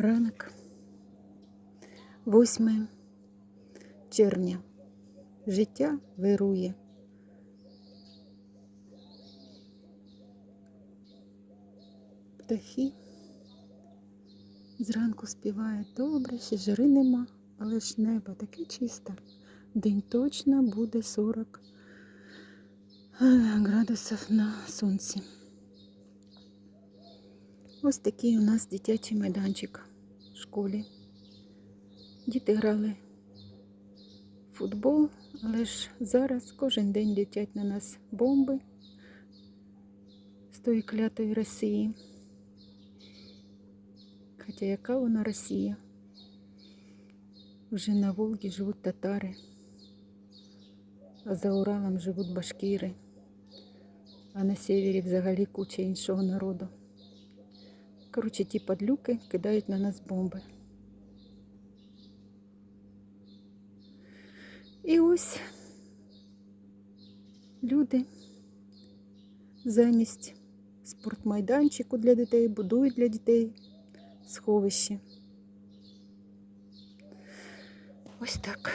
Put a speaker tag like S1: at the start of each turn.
S1: Ранок 8 червня. Життя вирує. Птахи зранку співають добре, ще жари нема, але ж небо таке чисте. День точно буде 40 градусів на сонці. Ось такий у нас дитячий майданчик школі. Діти грали в футбол, але ж зараз кожен день летять на нас бомби з тої клятої Росії. Хоча яка вона Росія? Вже на Волгі живуть татари, а за Уралом живуть башкіри, а на севері взагалі куча іншого народу. Коротше, ті падлюки кидають на нас бомби. І ось люди замість спортмайданчику для дітей будують для дітей сховище. Ось так.